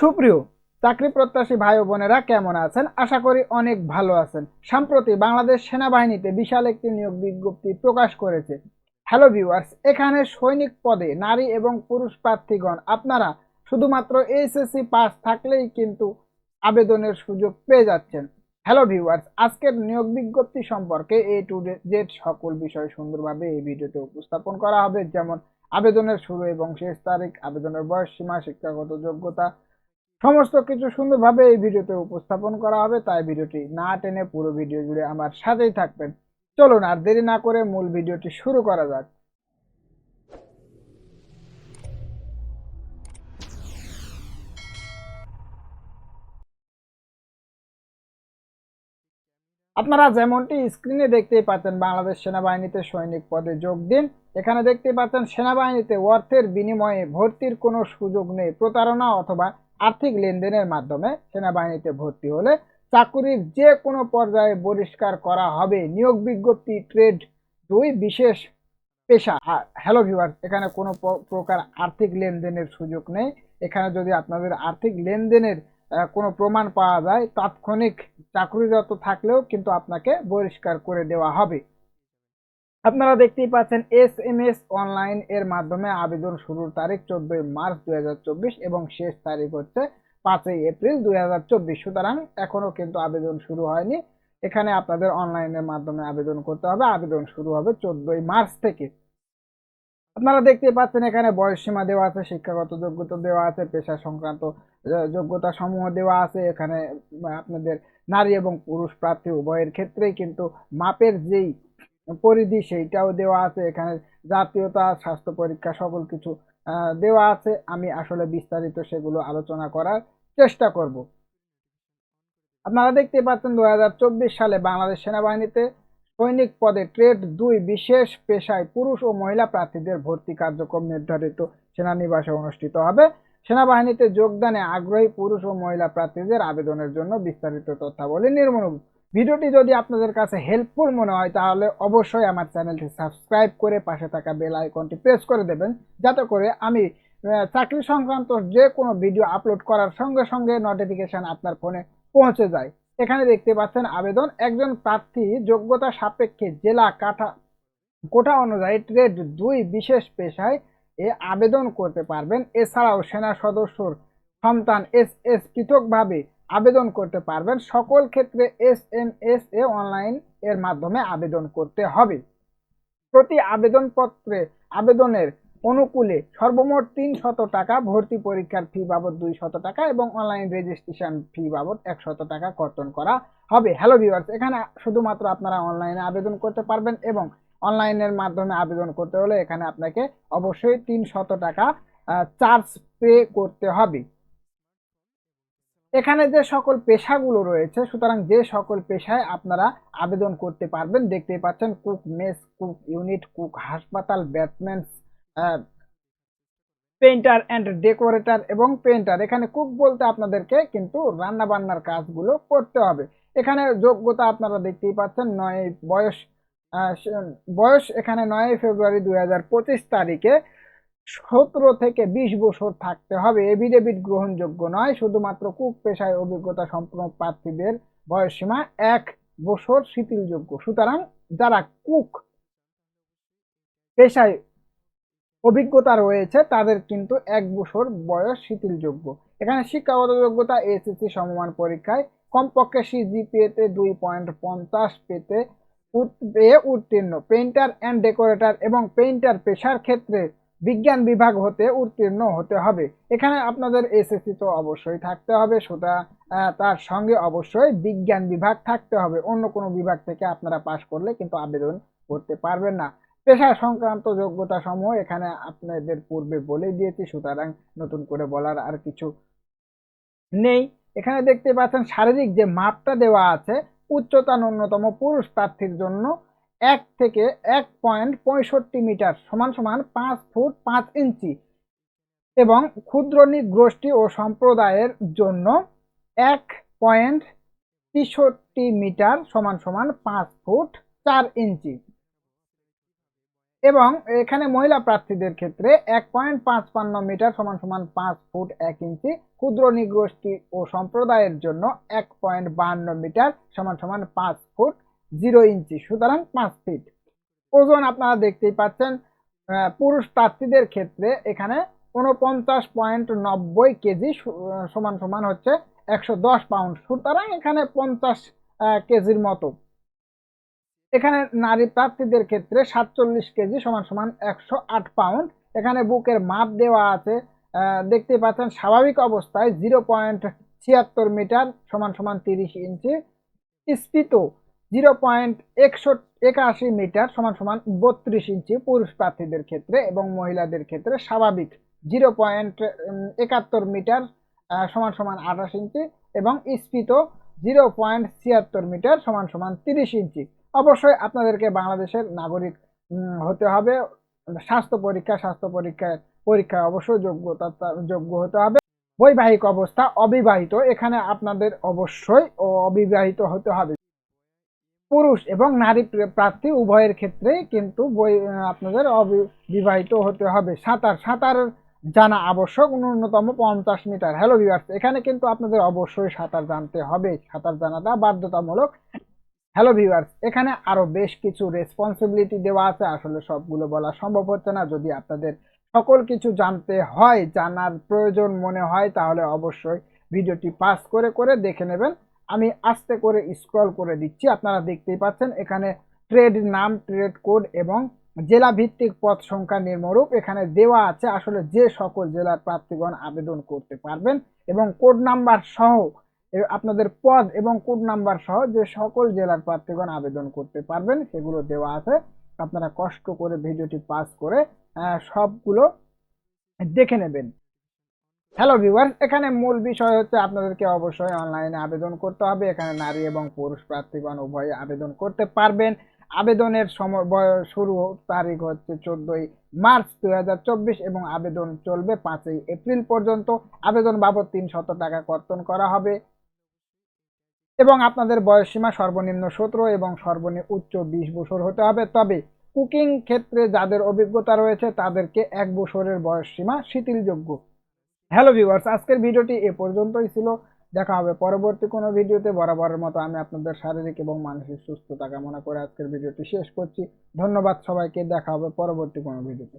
সুপ্রিয়, চাকরি প্রত্যাশী ভাই বোনেরা কেমন আছেন? আশা করি অনেক ভালো আছেন। সম্প্রতি বাংলাদেশ সেনাবাহিনীতে বিশাল একটি নিয়োগ বিজ্ঞপ্তি প্রকাশ করেছে। হ্যালো ভিউয়ার্স, এখানে সৈনিক পদে নারী এবং পুরুষ প্রার্থীগণ, আপনারা শুধুমাত্র এইচএসসি পাস থাকলেই কিন্তু আবেদনের সুযোগ পেয়ে যাচ্ছেন। হ্যালো ভিউয়ার্স, আজকের নিয়োগ বিজ্ঞপ্তি সম্পর্কে এ টু জেড সকল বিষয় সুন্দরভাবে এই ভিডিওতে উপস্থাপন করা হবে। যেমন আবেদনের শুরু এবং শেষ তারিখ, আবেদনের বয়স সীমা, শিক্ষাগত যোগ্যতা সমস্ত কিছু সুন্দরভাবে এই ভিডিওতে উপস্থাপন করা হবে, তাই ভিডিওটি না টেনে পুরো ভিডিও জুড়ে আমার সাথেই থাকবেন। চলুন আর দেরি না করে মূল ভিডিওটি শুরু করা যাক। আপনারা যেমনটি স্ক্রিনে দেখতেই পাচ্ছেন, বাংলাদেশ সেনাবাহিনীতে সৈনিক পদে যোগ দিন। এখানে দেখতে পাচ্ছেন, সেনাবাহিনীতে অর্থের বিনিময়ে ভর্তির কোনো সুযোগ নেই। প্রতারণা অথবা আর্থিক লেনদেনের মাধ্যমে সেনাবাহিনীতে ভর্তি হলে চাকুরির যে কোনো পর্যায়ে বহিষ্কার করা হবে। নিয়োগ বিজ্ঞপ্তি ট্রেড দুই বিশেষ পেশা। হ্যালো ভিউয়ার এখানে কোনো প্রকার আর্থিক লেনদেনের সুযোগ নেই। এখানে যদি আপনাদের আর্থিক লেনদেনের কোনো প্রমাণ পাওয়া যায়, তাৎক্ষণিক চাকরিরত থাকলেও কিন্তু আপনাকে বহিষ্কার করে দেওয়া হবে। আপনারা দেখতেই পাচ্ছেন, এস এম এস অনলাইন এর মাধ্যমে আবেদন শুরুর তারিখ চোদ্দই মার্চ দুই হাজার চব্বিশ এবং শেষ তারিখ হচ্ছে পাঁচই এপ্রিল দুই হাজার চব্বিশ। সুতরাং এখনও কিন্তু আবেদন শুরু হয়নি। এখানে আপনাদের অনলাইনের মাধ্যমে আবেদন করতে হবে। আবেদন শুরু হবে চোদ্দই মার্চ থেকে। আপনারা দেখতে পাচ্ছেন এখানে বয়স সীমা দেওয়া আছে, শিক্ষাগত যোগ্যতা দেওয়া আছে, পেশা সংক্রান্ত যোগ্যতা সমূহ দেওয়া আছে। এখানে আপনাদের নারী এবং পুরুষ প্রার্থী উভয়ের ক্ষেত্রেই কিন্তু মাপের যেই পরিধি সেইটাও দেওয়া আছে। এখানে জাতীয়তা, স্বাস্থ্য পরীক্ষা সকল কিছু দেওয়া আছে। আমি আসলে বিস্তারিত সেগুলো আলোচনা করার চেষ্টা করব। আপনারা দেখতে পাচ্ছেন দু হাজার চব্বিশ সালে বাংলাদেশ সেনাবাহিনীতে সৈনিক পদে ট্রেড দুই বিশেষ পেশায় পুরুষ ও মহিলা প্রার্থীদের ভর্তি কার্যক্রম নির্ধারিত সেনানিবাসে অনুষ্ঠিত হবে। সেনাবাহিনীতে যোগদানে আগ্রহী পুরুষ ও মহিলা প্রার্থীদের আবেদনের জন্য বিস্তারিত তথ্যাবলী নির্মূল। ভিডিওটি যদি আপনাদের কাছে হেল্পফুল মনে হয়, তাহলে অবশ্যই আমার চ্যানেলটি সাবস্ক্রাইব করে পাশে থাকা বেল আইকনটি প্রেস করে দেবেন। যাতে করে আমি চাকরি সংক্রান্ত যে কোনো ভিডিও আপলোড করার সঙ্গে সঙ্গে নোটিফিকেশন আপনার ফোনে পৌঁছে যায়। এখানে দেখতে পাচ্ছেন আবেদন। একজন প্রার্থী যোগ্যতা সাপেক্ষে জেলা কাঠা কোটা অনুযায়ী ট্রেড দুই বিশেষ পেশায় এ আবেদন করতে পারবেন। এছাড়াও সেনা সদস্যর সন্তান এস এস পৃথকভাবে আবেদন করতে পারবেন। সকল ক্ষেত্রে এস এম এস এ অনলাইন এর মাধ্যমে আবেদন করতে হবে। প্রতি আবেদনপত্রে আবেদনের অনুকূলে সর্বমোট তিন শত টাকা ভর্তি পরীক্ষার ফি বাবদ দুই শত টাকা এবং অনলাইন রেজিস্ট্রেশন ফি বাবদ একশত টাকা কর্তন করা হবে। হ্যালো ভিউয়ার্স এখানে শুধুমাত্র আপনারা অনলাইনে আবেদন করতে পারবেন এবং অনলাইনের মাধ্যমে আবেদন করতে হলে এখানে আপনাকে অবশ্যই তিন শত টাকা চার্জ পে করতে হবে। এখানে যে সকল পেশাগুলো রয়েছে, সুতরাং যে সকল পেশায় আপনারা আবেদন করতে পারবেন, দেখতেই পাচ্ছেন cook mess cook unit cook হাসপাতাল ব্যাটম্যান পেইন্টার অ্যান্ড ডেকোরেটর এবং পেইন্টার এখানে কুক বলতে আপনাদেরকে কিন্তু রান্না বান্নার কাজগুলো করতে হবে। এখানে যোগ্যতা আপনারা দেখতেই পাচ্ছেন, নয় বয়স বয়স এখানে নয় ফেব্রুয়ারি দু হাজার পঁচিশ তারিখে সতেরো থেকে বিশ বছর থাকতে হবে। এভিডেভিট গ্রহণযোগ্য নয়, শুধুমাত্র কুক পেশায় অভিজ্ঞতা সম্পন্ন প্রার্থীদের বয়সসীমা এক বছর শিথিলযোগ্য। সুতরাং যারা কুক পেশায় অভিজ্ঞতা রয়েছে, তাদের কিন্তু এক বছর বয়স শিথিলযোগ্য। এখানে শিক্ষাগত যোগ্যতা এসএসসি সমমান পরীক্ষায়, কমপক্ষে সিজিপিএ তে দুই পয়েন্ট পঞ্চাশ পেতে পেয়ে উত্তীর্ণ। পেইন্টার অ্যান্ড ডেকোরেটর এবং পেইন্টার পেশার ক্ষেত্রে বিজ্ঞান বিভাগ হতে উত্তীর্ণ হতে হবে। এখানে আপনাদের এসএসসি তো অবশ্যই থাকতে হবে, সুতরাং তার সঙ্গে অবশ্যই বিজ্ঞান বিভাগ থাকতে হবে। অন্য কোনো বিভাগ থেকে আপনারা পাশ করলে কিন্তু আবেদন করতে পারবেন না। পেশা সংক্রান্ত যোগ্যতা সমূহ এখানে আপনাদের পূর্বে বলে দিয়েছি, সুতরাং নতুন করে বলার আর কিছু নেই। এখানে দেখতে পাচ্ছেন শারীরিক যে মাপটা দেওয়া আছে, উচ্চতা ন্যূনতম পুরুষ প্রার্থীর জন্য এক থেকে এক পয়েন্ট পঁয়ষট্টি মিটার সমান সমান পাঁচ ফুট পাঁচ ইঞ্চি এবং ক্ষুদ্র গোষ্ঠী ও সম্প্রদায়ের জন্য এক পয়েন্ট তেষট্টি মিটার সমান সমান পাঁচ ফুট চার ইঞ্চি। এবং এখানে মহিলা প্রার্থীদের ক্ষেত্রে এক পয়েন্ট পাঁচ পান্ন মিটার সমান সমান পাঁচ ফুট এক ইঞ্চি ক্ষুদ্র নিগোষ্ঠী ও সম্প্রদায়ের জন্য এক পয়েন্ট বাহান্ন মিটার সমান সমান পাঁচ ফুট জিরো ইঞ্চি, সুতরাং পাঁচ ফিট। ওজন আপনারা দেখতেই পাচ্ছেন পুরুষ প্রার্থীদের ক্ষেত্রে এখানে উনপঞ্চাশ পয়েন্ট নব্বই কেজি সমান সমান হচ্ছে একশো দশ পাউন্ড, সুতরাং এখানে পঞ্চাশ কেজির মতো। এখানে নারী প্রার্থীদের ক্ষেত্রে সাতচল্লিশ কেজি সমান সমান একশো আট পাউন্ড। এখানে বুকের মাপ দেওয়া আছে। দেখতে পাচ্ছেন, স্বাভাবিক অবস্থায় জিরো পয়েন্ট ছিয়াত্তর মিটার সমান সমান তিরিশ ইঞ্চি। স্ফীত জিরো পয়েন্ট একশো একাশি মিটার সমান সমান বত্রিশ ইঞ্চি পুরুষ প্রার্থীদের ক্ষেত্রে এবং মহিলাদের ক্ষেত্রে স্বাভাবিক জিরো পয়েন্ট একাত্তর মিটার সমান সমান আঠাশ ইঞ্চি এবং স্ফীত জিরো পয়েন্ট ছিয়াত্তর মিটার সমান সমান তিরিশ ইঞ্চি। অবশ্যই আপনাদেরকে বাংলাদেশের নাগরিক হতে হবে। স্বাস্থ্য পরীক্ষা, স্বাস্থ্য পরীক্ষায় পরীক্ষায় অবশ্যই যোগ্যতা যোগ্য হতে হবে। বৈবাহিক অবস্থা অবিবাহিত, এখানে আপনাদের অবশ্যই অবিবাহিত হতে হবে। পুরুষ এবং নারী প্রার্থী উভয়ের ক্ষেত্রেই কিন্তু বই, আপনাদের অবিবাহিত হতে হবে। সাঁতার সাঁতার জানা আবশ্যক, ন্যূনতম পঞ্চাশ মিটার। হ্যালো ভিউয়ার্স এখানে কিন্তু আপনাদের অবশ্যই সাঁতার জানতে হবে। সাঁতার জানাটা বাধ্যতামূলক। হ্যালো ভিউয়ার্স এখানে আরও বেশ কিছু রেসপন্সিবিলিটি দেওয়া আছে। আসলে সবগুলো বলা সম্ভব হচ্ছে না। যদি আপনাদের সকল কিছু জানতে হয়, জানার প্রয়োজন মনে হয়, তাহলে অবশ্যই ভিডিওটি পাস করে করে দেখে নেবেন। আমি আস্তে করে স্ক্রল করে দিচ্ছি। আপনারা দেখতেই পাচ্ছেন, এখানে ট্রেড নাম ট্রেড কোড এবং জেলা ভিত্তিক পদ সংখ্যা নির্মরূপ এখানে দেওয়া আছে। আসলে যে সকল জেলার প্রার্থীগণ আবেদন করতে পারবেন এবং কোড নাম্বার সহ আপনাদের পদ এবং কোড নাম্বার সহ যে সকল জেলার প্রার্থীগণ আবেদন করতে পারবেন, সেগুলো দেওয়া আছে। আপনারা কষ্ট করে ভিডিওটি পাস করে সবগুলো দেখে নেবেন। হ্যালো ভিউয়ার্স এখানে মূল বিষয় হচ্ছে আপনাদেরকে অবশ্যই অনলাইনে আবেদন করতে হবে। এখানে নারী এবং পুরুষ প্রার্থীগণ উভয়ে আবেদন করতে পারবেন। আবেদনের সময় শুরু তারিখ হচ্ছে চোদ্দই মার্চ দু হাজার চব্বিশ এবং আবেদন চলবে পাঁচই এপ্রিল পর্যন্ত। আবেদন বাবদ তিনশত টাকা কর্তন করা হবে। এবং আপনাদের বয়সসীমা সর্বনিম্ন সতেরো এবং সর্বনিম্ন উচ্চ বিশ বছর হতে হবে। তবে কুকিং ক্ষেত্রে যাদের অভিজ্ঞতা রয়েছে, তাদেরকে এক বছরের বয়সসীমা শিথিলযোগ্য। হ্যালো ভিউয়ার্স, আজকের ভিডিওটি এ পর্যন্তই ছিল। দেখা হবে পরবর্তী কোনো ভিডিওতে। বরাবরের মতো আমি আপনাদের শারীরিক এবং মানসিক সুস্থতা কামনা করে আজকের ভিডিওটি শেষ করছি। ধন্যবাদ সবাইকে। দেখা হবে পরবর্তী কোনো ভিডিওতে।